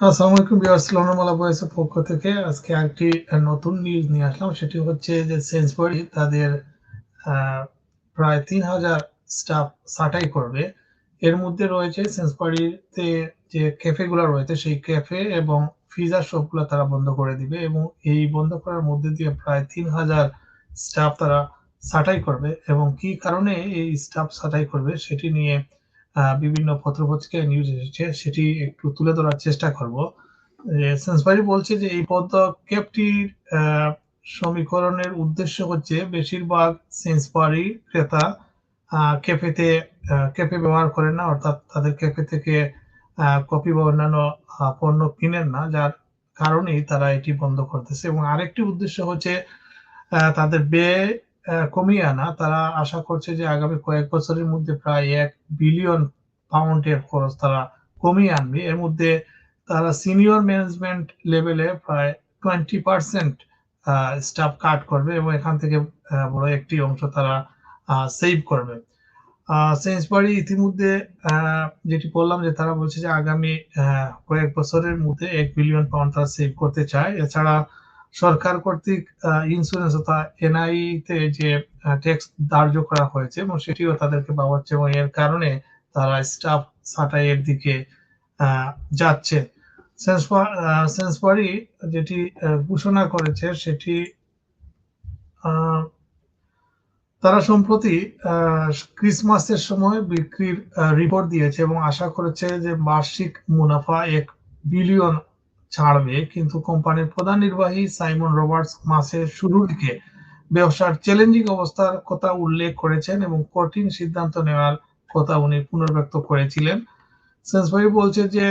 আসসালামু আলাইকুম ভিউয়ার্স লোনামালা বয়েসের পক্ষ থেকে। আজকে আরেকটি নতুন নিউজ নিয়ে আসলাম। সেটি হচ্ছে যে সেন্সবরি তাদের প্রায় তিন হাজার স্টাফ ছাঁটাই করবে। এর মধ্যে রয়েছে সেন্সবরিতে যে ক্যাফে গুলো রয়েছে, সেই ক্যাফে এবং ফিজার শপগুলো তারা বন্ধ করে দিবে এবং এই বন্ধ করার মধ্যে দিয়ে প্রায় তিন হাজার স্টাফ তারা ছাঁটাই করবে। এবং কি কারণে এই স্টাফ ছাঁটাই করবে, সেটি নিয়ে বিভিন্ন পত্রপত্রিকায় নিউজ এসেছে, সেটি একটু তুলে ধরার চেষ্টা করব। সেন্সবারি বলছে যে, এই পদক্ষেপটির সমীকরণের উদ্দেশ্য হচ্ছে বেশিরভাগ সেন্সবারি ক্রেতা ক্যাফেতে ক্যাফে ব্যবহার করেন না, অর্থাৎ তাদের ক্যাফে থেকে কফি বা অন্যান্য পণ্য কিনেন না, যার কারণেই তারা এটি বন্ধ করতেছে। এবং আরেকটি উদ্দেশ্য হচ্ছে তাদের ব্যয় কমিয়ে আনা। তারা আশা করছে যে আগামী কয়েক বছরের মধ্যে প্রায় এক বিলিয়ন পাউন্ডের খরচ তারা কমিয়ে আনবে। এর মধ্যে তারা সিনিয়র ম্যানেজমেন্ট লেভেলে প্রায় টোয়েন্টি পার্সেন্ট স্টাফ কাট করবে এবং এখান থেকে বড় একটি অংশ তারা সেভ করবে। সেন্সবারি ইতিমধ্যে যেটি বললাম যে তারা বলছে যে আগামী কয়েক বছরের মধ্যে এক বিলিয়ন পাউন্ড তারা সেভ করতে চায়। এছাড়া সরকার কর্তৃক ইন্স্যুরেন্স অথবা এনআই তে যে ট্যাক্স ধার্য করা হয়েছে এবং সেটিও তাদেরকে পাওয়াচ্ছে এবং এর কারণে তারা স্টাফ ছাঁটাইয়ের দিকে যাচ্ছে। সেন্সবারি যেটি ঘোষণা করেছে সেটি তারা সম্প্রতি ক্রিসমাসের সময় বিক্রির রিপোর্ট দিয়েছে এবং আশা করেছে যে বার্ষিক মুনাফা এক বিলিয়ন ছাড়বে, কিন্তু কোম্পানির প্রধান নির্বাহী সাইমন রবার্টস মাসের শুরুর দিকে ব্যবসার চ্যালেঞ্জিং অবস্থার কথা উল্লেখ করেছেন এবং কঠিন সিদ্ধান্ত নেওয়ার কথা উনি পুনর্ব্যক্ত করেছিলেন। সেন্সবারি বলছে যে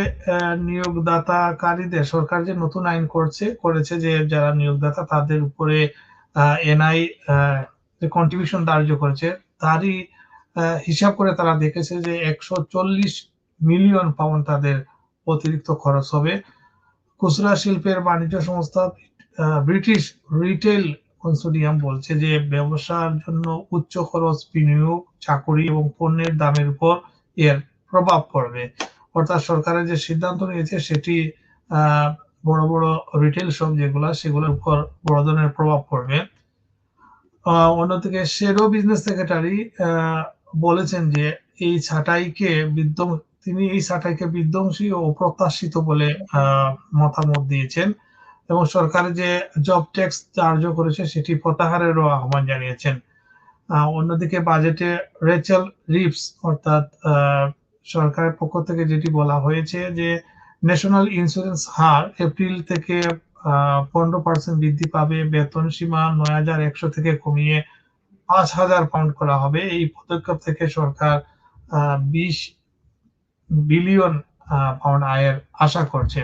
নিয়োগদাতাকারীদের সরকার যে নতুন আইন করছে, করেছে যে যারা নিয়োগদাতা তাদের উপরে এনআই কন্ট্রিবিউশন ধার্য করেছে, তারই হিসাব করে তারা দেখেছে যে একশো চল্লিশ মিলিয়ন পাউন্ড তাদের অতিরিক্ত খরচ হবে। খুচরা শিল্পের বাণিজ্য সংস্থা ব্রিটিশ রিটেল কনসোডিয়াম বলছে যে ব্যবসার জন্য উচ্চ খরচ বিনিয়োগ, চাকরি এবং পণ্যের দামের উপর এর প্রভাব পড়বে। অর্থাৎ সরকারের যে সিদ্ধান্ত নিয়েছে সেটি বড় বড় রিটেল শপ যেগুলো, সেগুলোর উপর বড় ধরনের প্রভাব পড়বে। অন্যদিকে শেরো বিজনেস সেক্রেটারি বলেছেন যে এই ছাঁটাইকে বিধ্বং তিনি এই ছাঁটাইকে বিধ্বংসী ও প্রত্যাশিত বলে মতামত দিয়েছেন এবং সরকার যে জব ট্যাক্স ধার্য করেছে সেটি প্রত্যাহারেরও আহ্বান জানিয়েছেন। অন্যদিকে বাজেটে রেচেল রিপস অর্থাৎ সরকারের পক্ষ থেকে যেটি বলা হয়েছে যে ন্যাশনাল ইন্স্যুরেন্স হার এপ্রিল থেকে পনেরো পার্সেন্ট বৃদ্ধি পাবে, বেতন সীমা নয় হাজার একশো থেকে কমিয়ে পাঁচ হাজার পাউন্ড করা হবে। এই পদক্ষেপ থেকে সরকার বিশ বিলিয়ন পাউন্ড আয়ের আশা করছে।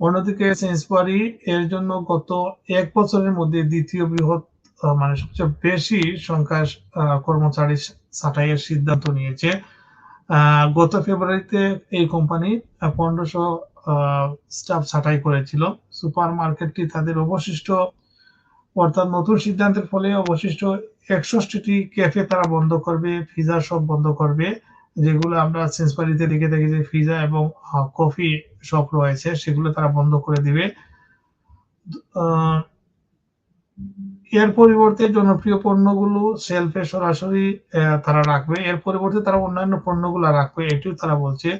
অন্যদিকে সেন্সবারি এর জন্য গত এক বছরের মধ্যে দ্বিতীয় বৃহৎ মানে সবচেয়ে বেশি সংখ্যার আহ, কর্মচারী ছাঁটাইয়ের সিদ্ধান্ত নিয়েছে। গত ফেব্রুয়ারিতে এই কোম্পানি পনেরোশো স্টাফ ছাঁটাই করেছিল। সুপার মার্কেটটি তাদের অবশিষ্ট অর্থাৎ নতুন সিদ্ধান্তের ফলে অবশিষ্ট একষট্টিটি ক্যাফে তারা বন্ধ করবে পিজা সব বন্ধ করবে। যেগুলো আমরা সেন্সবারিতে দেখে থাকি যে পিজা এবং কফি শপ রয়েছে, সেগুলো তারা বন্ধ করে দিবে। এর পরিবর্তে জনপ্রিয় পণ্যগুলো সেলফে সরাসরি তারা রাখবে। এর পরিবর্তে তারা অন্যান্য পণ্যগুলো রাখবে, এটিও তারা বলছে।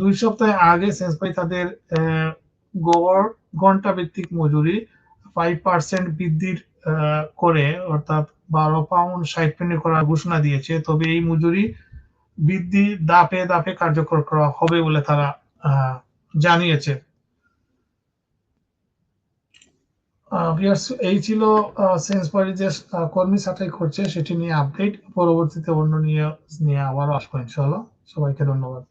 দুই সপ্তাহ আগে সেন্সবাই তাদের গড় ঘণ্টা ভিত্তিক মজুরি ফাইভ পার্সেন্ট বৃদ্ধির করে, অর্থাৎ বারো পাউন্ড ষাট পেনি করার ঘোষণা দিয়েছে। তবে এই মজুরি বৃদ্ধি দাপে দাপে কার্যকর করা হবে বলে তারা জানিয়েছে। এই ছিল সেন্সবারি যে কর্মী ছাঁটাই করছে, সেটি নিয়ে আপডেট। পরবর্তীতে অন্য নিয়ে নিয়ে আবারও আসব ইনশাল্লাহ সবাইকে ধন্যবাদ।